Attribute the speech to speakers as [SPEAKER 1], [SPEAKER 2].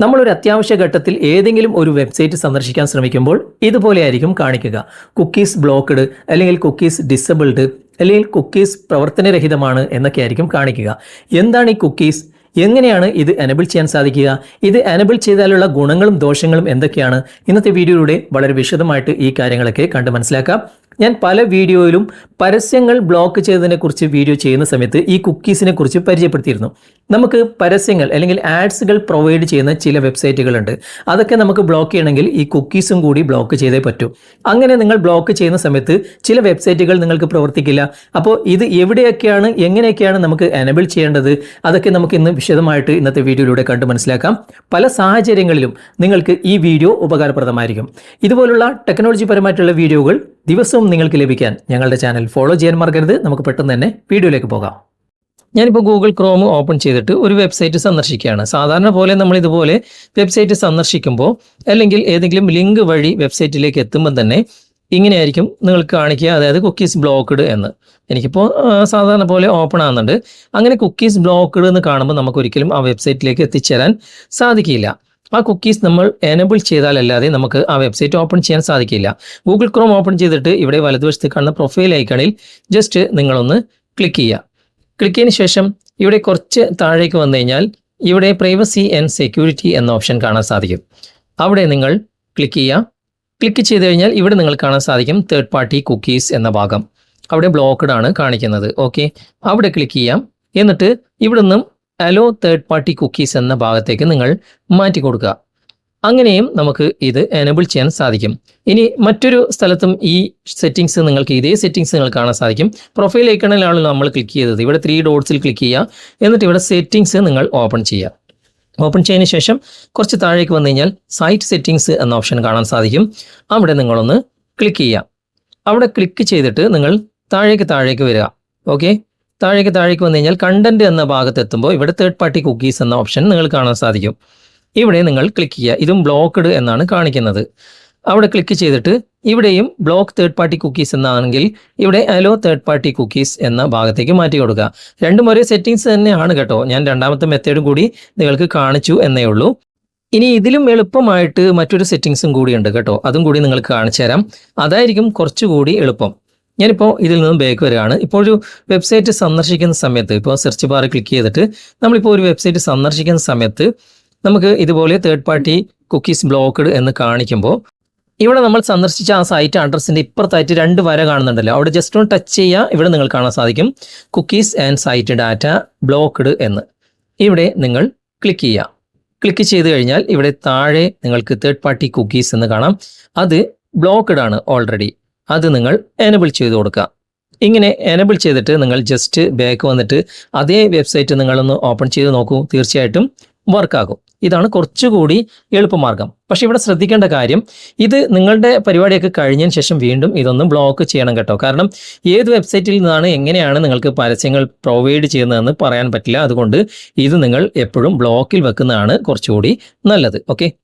[SPEAKER 1] നമ്മളൊരു അത്യാവശ്യ ഘട്ടത്തിൽ ഏതെങ്കിലും ഒരു വെബ്സൈറ്റ് സന്ദർശിക്കാൻ ശ്രമിക്കുമ്പോൾ ഇതുപോലെയായിരിക്കും കാണിക്കുക. കുക്കീസ് ബ്ലോക്ക്ഡ് അല്ലെങ്കിൽ കുക്കീസ് ഡിസബിൾഡ് അല്ലെങ്കിൽ കുക്കീസ് പ്രവർത്തനരഹിതമാണ് എന്നൊക്കെ ആയിരിക്കും കാണിക്കുക. എന്താണ് ഈ കുക്കീസ്? എങ്ങനെയാണ് ഇത് എനബിൾ ചെയ്യാൻ സാധിക്കുക? ഇത് എനബിൾ ചെയ്താലുള്ള ഗുണങ്ങളും ദോഷങ്ങളും എന്തൊക്കെയാണ്? ഇന്നത്തെ വീഡിയോയിലൂടെ വളരെ വിശദമായിട്ട് ഈ കാര്യങ്ങളൊക്കെ കണ്ട് മനസ്സിലാക്കാം. ഞാൻ പല വീഡിയോയിലും പരസ്യങ്ങൾ ബ്ലോക്ക് ചെയ്തതിനെ കുറിച്ച് വീഡിയോ ചെയ്യുന്ന സമയത്ത് ഈ കുക്കീസിനെ കുറിച്ച് പരിചയപ്പെടുത്തിയിരുന്നു. നമുക്ക് പരസ്യങ്ങൾ അല്ലെങ്കിൽ ആഡ്സുകൾ പ്രൊവൈഡ് ചെയ്യുന്ന ചില വെബ്സൈറ്റുകളുണ്ട് അതൊക്കെ നമുക്ക് ബ്ലോക്ക് ചെയ്യണമെങ്കിൽ ഈ കുക്കീസും കൂടി ബ്ലോക്ക് ചെയ്തേ പറ്റൂ. അങ്ങനെ നിങ്ങൾ ബ്ലോക്ക് ചെയ്യുന്ന സമയത്ത് ചില വെബ്സൈറ്റുകൾ നിങ്ങൾക്ക് പ്രവർത്തിക്കില്ല. അപ്പോൾ ഇത് എവിടെയൊക്കെയാണ് എങ്ങനെയൊക്കെയാണ് നമുക്ക് എനബിൾ ചെയ്യേണ്ടത്? അതൊക്കെ നമുക്ക് ഇന്ന് വിശദമായിട്ട് ഇന്നത്തെ വീഡിയോയിലൂടെ കണ്ട് മനസ്സിലാക്കാം. പല സാഹചര്യങ്ങളിലും നിങ്ങൾക്ക് ഈ വീഡിയോ ഉപകാരപ്രദമായിരിക്കും. ഇതുപോലുള്ള ടെക്നോളജി പരമായിട്ടുള്ള വീഡിയോകൾ ദിവസവും നിങ്ങൾക്ക് ലഭിക്കാൻ ഞങ്ങളുടെ ചാനൽ ഫോളോ ചെയ്യാൻ മറക്കരുത്. നമുക്ക് പെട്ടെന്ന് തന്നെ വീഡിയോയിലേക്ക് പോകാം. ഞാനിപ്പോൾ ഗൂഗിൾ ക്രോം ഓപ്പൺ ചെയ്തിട്ട് ഒരു വെബ്സൈറ്റ് സന്ദർശിക്കുകയാണ്. സാധാരണ പോലെ നമ്മൾ ഇതുപോലെ വെബ്സൈറ്റ് സന്ദർശിക്കുമ്പോൾ അല്ലെങ്കിൽ ഏതെങ്കിലും ലിങ്ക് വഴി വെബ്സൈറ്റിലേക്ക് എത്തുമ്പോൾ തന്നെ ഇങ്ങനെയായിരിക്കും നിങ്ങൾക്ക് കാണിക്കുക. അതായത് കുക്കീസ് ബ്ലോക്ക്ഡ് എന്ന്. എനിക്കിപ്പോൾ സാധാരണ പോലെ ഓപ്പൺ ആകുന്നുണ്ട് അങ്ങനെ കുക്കീസ് ബ്ലോക്ക്ഡ് എന്ന് കാണുമ്പോൾ നമുക്ക് ഒരിക്കലും ആ വെബ്സൈറ്റിലേക്ക് എത്തിച്ചേരാൻ സാധിക്കില്ല. ആ കുക്കീസ് നമ്മൾ എനബിൾ ചെയ്താലല്ലാതെ നമുക്ക് ആ വെബ്സൈറ്റ് ഓപ്പൺ ചെയ്യാൻ സാധിക്കില്ല. ഗൂഗിൾ ക്രോം ഓപ്പൺ ചെയ്തിട്ട് ഇവിടെ വലതുവശത്ത് കാണുന്ന പ്രൊഫൈൽ ഐക്കണിൽ ജസ്റ്റ് നിങ്ങളൊന്ന് ക്ലിക്ക് ചെയ്യുക. ക്ലിക്ക് ചെയ്തതിന് ശേഷം ഇവിടെ കുറച്ച് താഴേക്ക് വന്നു കഴിഞ്ഞാൽ ഇവിടെ പ്രൈവസി ആൻഡ് സെക്യൂരിറ്റി എന്ന ഓപ്ഷൻ കാണാൻ സാധിക്കും. അവിടെ നിങ്ങൾ ക്ലിക്ക് ചെയ്യുക. ക്ലിക്ക് ചെയ്ത് കഴിഞ്ഞാൽ ഇവിടെ നിങ്ങൾ കാണാൻ സാധിക്കും തേർഡ് പാർട്ടി കുക്കീസ് എന്ന ഭാഗം. അവിടെ ബ്ലോക്ക്ഡ് ആണ് കാണിക്കുന്നത്. ഓക്കെ അവിടെ ക്ലിക്ക് ചെയ്യാം. എന്നിട്ട് ഇവിടെ നിന്നും അലോ തേർഡ് പാർട്ടി കുക്കീസ് എന്ന ഭാഗത്തേക്ക് നിങ്ങൾ മാറ്റി കൊടുക്കുക. അങ്ങനെയും നമുക്ക് ഇത് എനബിൾ ചെയ്യാൻ സാധിക്കും. ഇനി മറ്റൊരു സ്ഥലത്തും ഈ സെറ്റിങ്സ് നിങ്ങൾക്ക് ഇതേ സെറ്റിങ്സ് നിങ്ങൾ കാണാൻ സാധിക്കും. പ്രൊഫൈൽ ഐക്കണിലാണ് നമ്മൾ ക്ലിക്ക് ചെയ്തത്. ഇവിടെ ത്രീ ഡോട്ട്സിൽ ക്ലിക്ക് ചെയ്യുക. എന്നിട്ട് ഇവിടെ സെറ്റിങ്സ് നിങ്ങൾ ഓപ്പൺ ചെയ്യുക. ഓപ്പൺ ചെയ്തതിന് ശേഷം കുറച്ച് താഴേക്ക് വന്നു കഴിഞ്ഞാൽ സൈറ്റ് സെറ്റിങ്സ് എന്ന ഓപ്ഷൻ കാണാൻ സാധിക്കും. അവിടെ നിങ്ങളൊന്ന് ക്ലിക്ക് ചെയ്യുക. അവിടെ ക്ലിക്ക് ചെയ്തിട്ട് നിങ്ങൾ താഴേക്ക് താഴേക്ക് വരിക. ഓക്കെ താഴേക്ക് താഴേക്ക് വന്നു കഴിഞ്ഞാൽ കണ്ടന്റ് എന്ന ഭാഗത്ത് എത്തുമ്പോൾ ഇവിടെ തേർഡ് പാർട്ടി കുക്കീസ് എന്ന ഓപ്ഷൻ നിങ്ങൾ കാണാൻ സാധിക്കും. ഇവിടെ നിങ്ങൾ ക്ലിക്ക് ചെയ്യുക. ഇതും ബ്ലോക്ക്ഡ് എന്നാണ് കാണിക്കുന്നത്. അവിടെ ക്ലിക്ക് ചെയ്തിട്ട് ഇവിടെയും ബ്ലോക്ക് തേർഡ് പാർട്ടി കുക്കീസ് എന്നാണെങ്കിൽ ഇവിടെ അലോ തേർഡ് പാർട്ടി കുക്കീസ് എന്ന ഭാഗത്തേക്ക് മാറ്റി കൊടുക്കുക. രണ്ടും ഒരേ സെറ്റിങ്സ് തന്നെയാണ് കേട്ടോ. ഞാൻ രണ്ടാമത്തെ മെത്തേഡും കൂടി നിങ്ങൾക്ക് കാണിച്ചു എന്നേ ഉള്ളൂ. ഇനി ഇതിലും എളുപ്പമായിട്ട് മറ്റൊരു സെറ്റിങ്സും കൂടിയുണ്ട് കേട്ടോ. അതും കൂടി നിങ്ങൾക്ക് കാണിച്ചു തരാം. അതായിരിക്കും കുറച്ചുകൂടി എളുപ്പം. ഞാനിപ്പോൾ ഇതിൽ നിന്നും ബാക്ക് വരികയാണ്. ഇപ്പോൾ ഒരു വെബ്സൈറ്റ് സന്ദർശിക്കുന്ന സമയത്ത് ഇപ്പോൾ സെർച്ച് ബാറിൽ ക്ലിക്ക് ചെയ്തിട്ട് നമ്മളിപ്പോൾ ഒരു വെബ്സൈറ്റ് സന്ദർശിക്കുന്ന സമയത്ത് നമുക്ക് ഇതുപോലെ തേർഡ് പാർട്ടി കുക്കീസ് ബ്ലോക്ക്ഡ് എന്ന് കാണിക്കുമ്പോൾ ഇവിടെ നമ്മൾ സന്ദർശിച്ച ആ സൈറ്റ് അഡ്രസ്സിന്റെ ഇപ്പുറത്തായിട്ട് രണ്ട് വര കാണുന്നുണ്ടല്ലോ. അവിടെ ജസ്റ്റ് ഒന്ന് ടച്ച് ചെയ്യുക ഇവിടെ നിങ്ങൾ കാണാൻ സാധിക്കും. Cookies and site data blocked എന്ന്. ഇവിടെ നിങ്ങൾ ക്ലിക്ക് ചെയ്യുക ക്ലിക്ക് ചെയ്ത് കഴിഞ്ഞാൽ ഇവിടെ താഴെ നിങ്ങൾക്ക് തേർഡ് പാർട്ടി കുക്കീസ് എന്ന് കാണാം. അത് ബ്ലോക്ക്ഡ് ആണ് ഓൾറെഡി അത് നിങ്ങൾ എനബിൾ ചെയ്ത് കൊടുക്കുക ഇങ്ങനെ എനബിൾ ചെയ്തിട്ട് നിങ്ങൾ ജസ്റ്റ് ബാക്ക് വന്നിട്ട് അതേ വെബ്സൈറ്റ് നിങ്ങളൊന്ന് ഓപ്പൺ ചെയ്ത് നോക്കൂ തീർച്ചയായിട്ടും വർക്കാകും ഇതാണ് കുറച്ചുകൂടി എളുപ്പമാർഗം. പക്ഷേ ഇവിടെ ശ്രദ്ധിക്കേണ്ട കാര്യം ഇത് നിങ്ങളുടെ പരിപാടിയൊക്കെ കഴിഞ്ഞതിന് ശേഷം വീണ്ടും ഇതൊന്നും ബ്ലോക്ക് ചെയ്യണം കേട്ടോ. കാരണം ഏത് വെബ്സൈറ്റിൽ നിന്നാണ് എങ്ങനെയാണ് നിങ്ങൾക്ക് പരസ്യങ്ങൾ പ്രൊവൈഡ് ചെയ്യുന്നതെന്ന് പറയാൻ പറ്റില്ല. അതുകൊണ്ട് ഇത് നിങ്ങൾ എപ്പോഴും ബ്ലോക്കിൽ വെക്കുന്നതാണ് കുറച്ചുകൂടി നല്ലത്. ഓക്കെ